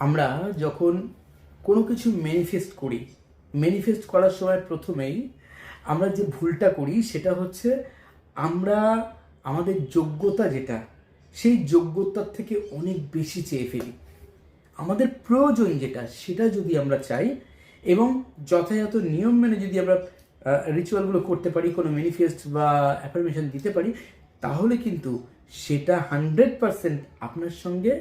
আমরা যখন কোনো কিছু ম্যানিফেস্ট করি ম্যানিফেস্ট করার সময় প্রথমেই আমরা যে ভুলটা করি সেটা হচ্ছে আমরা, আমাদের যোগ্যতা যেটা, সেই যোগ্যতার থেকে অনেক বেশি চেয়ে ফেলি। আমাদের প্রয়োজন যেটা, সেটা যদি আমরা চাই এবং যথাযথ নিয়ম মেনে যদি আমরা রিচুয়ালগুলো করতে পারি, কোনো ম্যানিফেস্ট বা অ্যাফার্মেশন দিতে পারি, তাহলে কিন্তু সেটা হান্ড্রেড পারসেন্ট আপনার সঙ্গে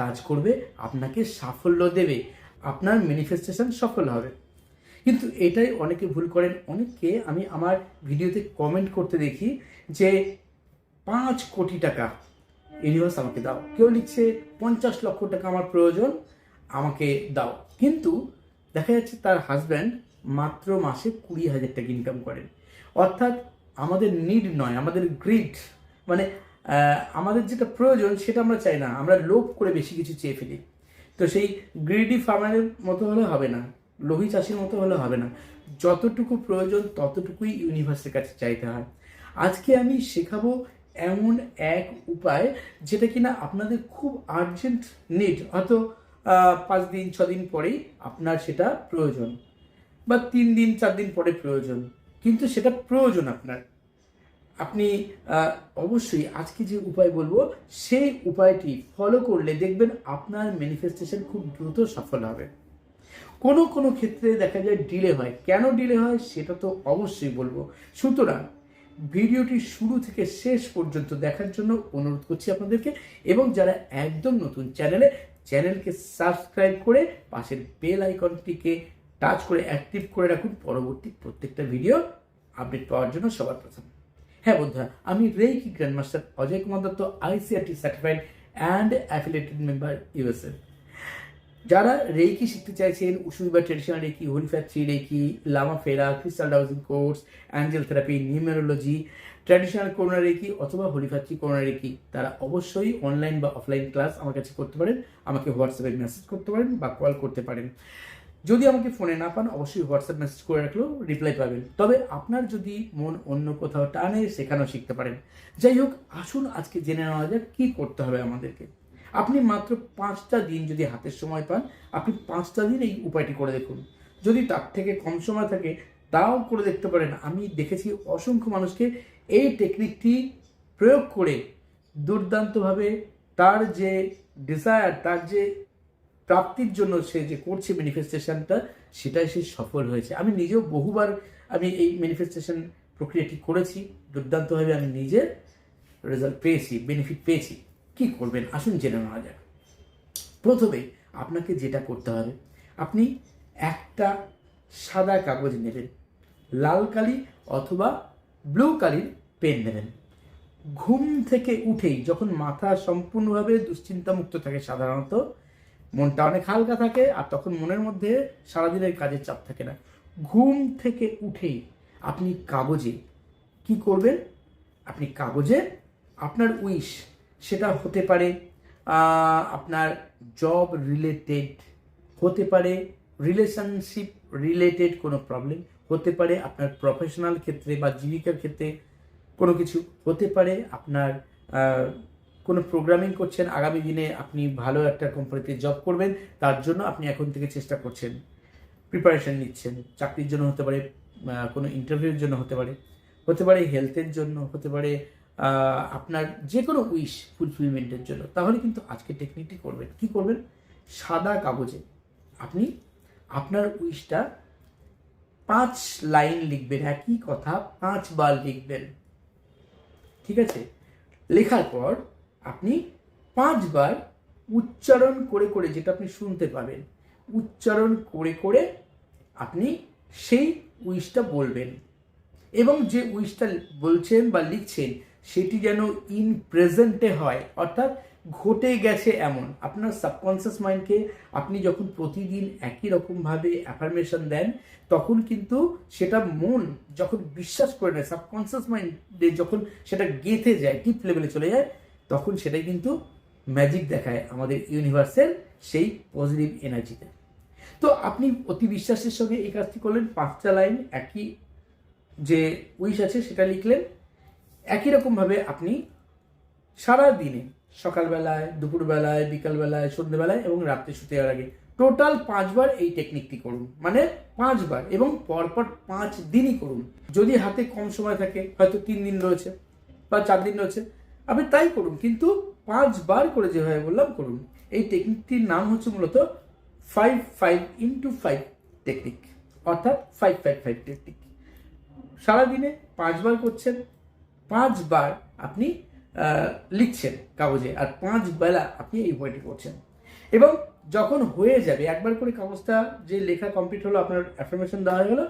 কাজ করবে, আপনাকে সাফল্য দেবে, আপনার ম্যানিফেস্টেশন সফল হবে। কিন্তু এটাই অনেকে ভুল করেন। অনেককে আমি আমার ভিডিওতে কমেন্ট করতে দেখি যে, পাঁচ কোটি টাকা ইউনিভার্স আমাকে দাও। কেউ লিখছে, পঞ্চাশ লক্ষ টাকা আমার প্রয়োজন, আমাকে দাও। কিন্তু দেখা যাচ্ছে তার হাজব্যান্ড মাত্র মাসে কুড়ি হাজার টাকা ইনকাম করেন। অর্থাৎ আমাদের নিড নয়, আমাদের গ্রিড মানে আমাদের যেটা প্রয়োজন সেটা আমরা চাই না, আমরা লোভ করে বেশি কিছু চেয়ে ফেলি। তো সেই গ্রিডি ফার্মারের মতো হলে হবে না, লোভী চাষির মতো হলে হবে না। যতটুকু প্রয়োজন ততটুকুই ইউনিভার্সের কাছে চাইতে হয়। আজকে আমি শেখাবো এমন এক উপায় যেটা কিনা আপনাদের খুব আর্জেন্ট নিড হয়তো পাঁচ দিন, ছ দিন পরেই আপনার সেটা প্রয়োজন বা তিন দিন, চার দিন পরে প্রয়োজন। কিন্তু সেটা প্রয়োজন আপনার। আপনি অবশ্যই আজকে যে উপায় বলব, সেই উপায়টি ফলো করলে দেখবেন আপনার ম্যানিফেস্টেশন খুব দ্রুত সফল হবে। কোনো কোনো ক্ষেত্রে দেখা যায় ডিলে হয়। কেন ডিলে হয়? সেটা তো অবশ্যই বলব। সুতরাং ভিডিওটি শুরু থেকে শেষ পর্যন্ত দেখার জন্য অনুরোধ করছি আপনাদেরকে এবং যারা একদম নতুন চ্যানেলে চ্যানেলকে সাবস্ক্রাইব করে পাশের বেল আইকনটিকে টাচ করে অ্যাক্টিভ করে রাখুন। পরবর্তী প্রত্যেকটা ভিডিও আপডেট পাওয়ার জন্য সবার প্রথম। হ্যাঁ বন্ধুরা, আমি reiki grandmaster Ajay Kumar Dutta, ICRT certified and affiliated member USA. যারা রেইকি শিখতে চাইছেন উসুই বা traditional reiki হোলিফ্যাক্টরি reiki Lama Fera crystal dowsing course angel therapy numerology traditional Karuna reiki অথবা হোলিফ্যাক্টরি করোনা রেকি তারা অবশ্যই অনলাইন বা অফলাইন ক্লাস আমার কাছে করতে পারেন। আমাকে হোয়াটসঅ্যাপে মেসেজ করতে পারেন বা কল করতে পারেন। যদি আমাকে ফোনে না পান, অবশ্যই হোয়াটসঅ্যাপ মেসেজ করে রাখলেও রিপ্লাই পাবেন। তবে আপনার যদি মন অন্য কোথাও টানে, সেখানেও শিখতে পারেন। যাই হোক, আসুন আজকে জেনে নেওয়া যাক কী করতে হবে আমাদেরকে। আপনি মাত্র পাঁচটা দিন যদি হাতের সময় পান, আপনি পাঁচটা দিন এই উপায়টি করে দেখুন। যদি তার থেকে কম সময় থাকে, তাও করে দেখতে পারেন। আমি দেখেছি অসংখ্য মানুষকে এই টেকনিকটি প্রয়োগ করে দুর্দান্তভাবে তার যে ডিজায়ার তার যে প্রাপ্তির জন্য সে যে করছে ম্যানিফেস্টেশনটা সেটাই সে সফল হয়েছে। আমি নিজেও বহুবার আমি এই ম্যানিফেস্টেশন প্রক্রিয়াটি করেছি। দুর্দান্তভাবে আমি নিজে রেজাল্ট পেয়েছি বেনিফিট পেয়েছি। কি করবেন? আসুন জেনে নেওয়া যাক। প্রথমে আপনাকে যেটা করতে হবে, আপনি একটা সাদা কাগজ নেবেন, লাল কালি অথবা ব্লু কালির পেন নেবেন। ঘুম থেকে উঠেই যখন মাথা সম্পূর্ণভাবে দুশ্চিন্তামুক্ত থাকে সাধারণত মনটা অনেক হালকা থাকে আর তখন মনের মধ্যে সারাদিনের কাজের চাপ থাকে না। ঘুম থেকে উঠেই আপনি কাগজে কি করবেন? আপনি কাগজে আপনার উইশ সেটা হতে পারে আপনার জব রিলেটেড হতে পারে রিলেশনশিপ রিলেটেড কোনো প্রবলেম হতে পারে, আপনার প্রফেশনাল ক্ষেত্রে বা জীবিকার ক্ষেত্রে কোনো কিছু হতে পারে, আপনার কোনো প্রোগ্রামিং করছেন, আগামী দিনে আপনি ভালো একটা কোম্পানিতে জব করবেন, তার জন্য আপনি এখন থেকে চেষ্টা করছেন প্রিপারেশন নিচ্ছেন। চাকরির জন্য হতে পারে কোনো ইন্টারভিউর জন্য হতে পারে হতে পারে হেলথের জন্য, হতে পারে আপনার যে কোনো উইশ ফুলফিলমেন্টের জন্য। তাহলে কিন্তু আজকে টেকনিকটি করবেন। কি করবেন? সাদা কাগজে আপনি আপনার উইশটা পাঁচ লাইন লিখবেন, একই কথা পাঁচবার লিখবেন। ঠিক আছে? লেখার পর আপনি পাঁচবার উচ্চারণ করে করে যেটা আপনি শুনতে পাবেন, উচ্চারণ করে করে আপনি সেই উইশটা বলবেন। এবং যে উইশটা বলছেন বা লিখছেন, সেটি যেন ইন প্রেজেন্টে হয়, অর্থাৎ ঘটে গেছে এমন। আপনার সাবকনসিয়াস মাইন্ডকে আপনি যখন প্রতিদিন একই রকমভাবে অ্যাফার্মেশন দেন, তখন কিন্তু সেটা মন যখন বিশ্বাস করে নেয় সাবকনসিয়াস মাইন্ডে যখন সেটা গেঁথে যায় ডিপ লেভেলে চলে যায় তখন সেটাই কিন্তু ম্যাজিক দেখায় আমাদের ইউনিভার্সের সেই পজিটিভ এনার্জিতে তো। আপনি অতি বিশ্বাসের সঙ্গে এই কাজটি করলেন, পাঁচটা লাইন একই যে উইশ আছে সেটা লিখলেন। একই রকমভাবে আপনি সারা দিনে সকালবেলায়, দুপুরবেলায়, বিকালবেলায়, সন্ধ্যেবেলায় এবং রাত্রে শুতে যাওয়ার আগে টোটাল পাঁচবার এই টেকনিকটি করুন। মানে পাঁচবার এবং পরপর পাঁচ দিনই করুন। যদি হাতে কম সময় থাকে, হয়তো তিন দিন রয়েছে বা চার দিন রয়েছে আপনি তাই করুন, কিন্তু পাঁচবার করে যেভাবে বললাম করুন। এই টেকনিকটির নাম হচ্ছে মূলত five five into five technique অর্থাৎ ফাইভ ফাইভ ফাইভ টেকনিক সারাদিনে পাঁচবার করছেন, পাঁচবার আপনি লিখছেন কাগজে, আর পাঁচ বেলা আপনি এই বইটি করছেন এবং যখন হয়ে যাবে, একবার করে কাগজটা যে লেখা কমপ্লিট হলো, আপনার অ্যাফার্মেশন দেওয়া হয়ে গেলো,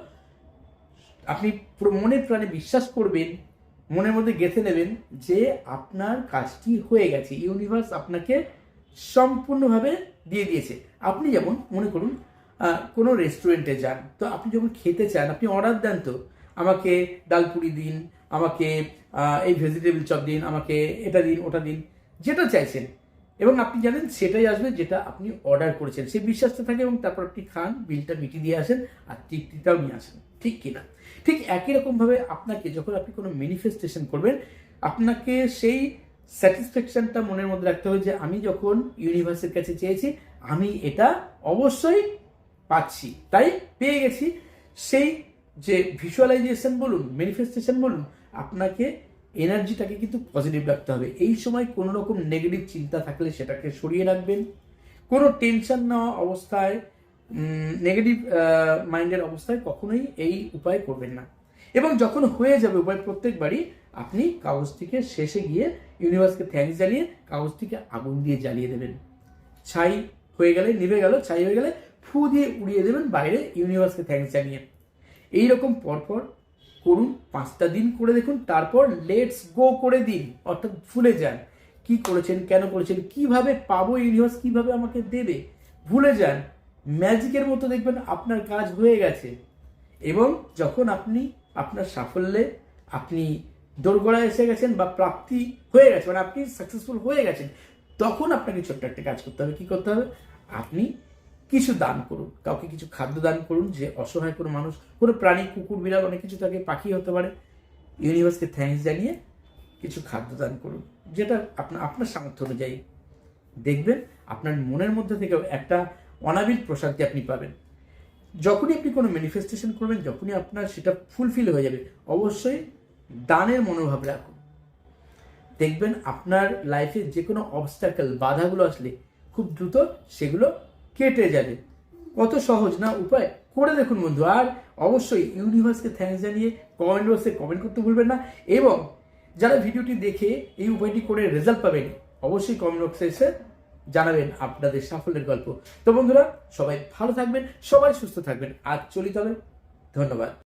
আপনি পুরো মনের প্রাণে বিশ্বাস করবেন মনের মধ্যে গেঁথে নেবেন যে আপনার কাজটি হয়ে গেছে। ইউনিভার্স আপনাকে সম্পূর্ণভাবে দিয়ে দিয়েছে। আপনি যেমন মনে করুন কোনো রেস্টুরেন্টে যান, তো আপনি যখন খেতে চান, আপনি অর্ডার দেন তো, আমাকে ডাল পুরি দিন, আমাকে এই ভেজিটেবল চপ দিন, আমাকে এটা দিন, ওটা দিন, যেটা চাইছেন। এবং আপনি জানেন সেটাই আসবে যেটা আপনি অর্ডার করেছেন। সেই বিশ্বাসটা থাকে এবং তারপর আপনি খান বিলটা মিটিয়ে দিয়ে আসেন আর তৃপ্তিটাও নিয়ে আসেন। ঠিক কিনা ঠিক একই রকমভাবে আপনাকে যখন আপনি কোনো ম্যানিফেস্টেশন করবেন, আপনাকে সেই স্যাটিসফ্যাকশনটা মনের মধ্যে রাখতে হবে যে আমি যখন ইউনিভার্সের কাছে চেয়েছি, আমি এটা অবশ্যই পাচ্ছি। তাই পেয়ে গেছি। সেই যে ভিজুয়ালাইজেশন বলুন ম্যানিফেস্টেশন বলুন, আপনাকে এনার্জিটাকে কিন্তু পজিটিভ রাখতে হবে। এই সময় কোনো রকম নেগেটিভ চিন্তা থাকলে সেটাকে সরিয়ে রাখবেন। কোনো টেনশন নেওয়া অবস্থায় নেগেটিভ মাইন্ডের অবস্থায় কখনোই এই উপায় করবেন না। এবং যখন হয়ে যাবে উপায় প্রত্যেকবারই, আপনি কাগজটিকে শেষে গিয়ে ইউনিভার্সকে থ্যাঙ্কস জানিয়ে কাগজটিকে আগুন দিয়ে জ্বালিয়ে দেবেন। ছাই হয়ে গেলে, নিভে গেল, ছাই হয়ে গেলে, ফু দিয়ে উড়িয়ে দেবেন বাইরে ইউনিভার্সকে থ্যাঙ্কস জানিয়ে। এইরকম পরপর করুন, পাঁচটা দিন করে দেখুন, তারপর লেটস গো করে দিন, অর্থাৎ ভুলে যান। কি করেছেন, কেন করেছেন, কীভাবে পাবো ইউনিভার্স কীভাবে আমাকে দেবে, ভুলে যান। ম্যাজিকের মতো দেখবেন আপনার কাজ হয়ে গেছে। এবং যখন আপনি আপনার সাফল্যে আপনি দোরগোড়ায় এসে গেছেন বা প্রাপ্তি হয়ে গেছে মানে আপনি সাকসেসফুল হয়ে গেছেন, তখন আপনাকে ছোট্ট একটা কাজ করতে হবে। কি করতে হবে? আপনি কিছু দান করুন। কাউকে কিছু খাদ্য দান করুন যে অসহায় কোনো মানুষ, কোনো প্রাণী, কুকুর, বিড়াল, অনেক কিছু থাকে পাখি হতে পারে। ইউনিভার্সকে থ্যাঙ্কস জানিয়ে কিছু খাদ্য দান করুন, যেটা আপনার আপনার সামর্থ্য অনুযায়ী। দেখবেন আপনার মনের মধ্যে থেকেও একটা অনাবিল প্রশান্তি আপনি পাবেন। যখনই আপনি কোনো ম্যানিফেস্টেশন করবেন, যখনই আপনার সেটা ফুলফিল হয়ে যাবে, অবশ্যই দানের মনোভাব রাখুন। দেখবেন আপনার লাইফে যে কোনো অবস্টাকেল বাধাগুলো আসলে খুব দ্রুত সেগুলো কেটে যাবে। কত সহজ, না? উপায় করে দেখুন বন্ধু। আর অবশ্যই ইউনিভার্সকে থ্যাংকস জানিয়ে কমেন্ট বক্সে কমেন্ট করতে ভুলবেন না। এবং যারা ভিডিওটি দেখে এই উপায়টি করে রেজাল্ট পাবেন, অবশ্যই কমেন্ট বক্সে এসে জানাবেন আপনাদের সাফল্যের গল্প। তো বন্ধুরা, সবাই ভালো থাকবেন, সবাই সুস্থ থাকবেন। আজ চলিত হবে। ধন্যবাদ।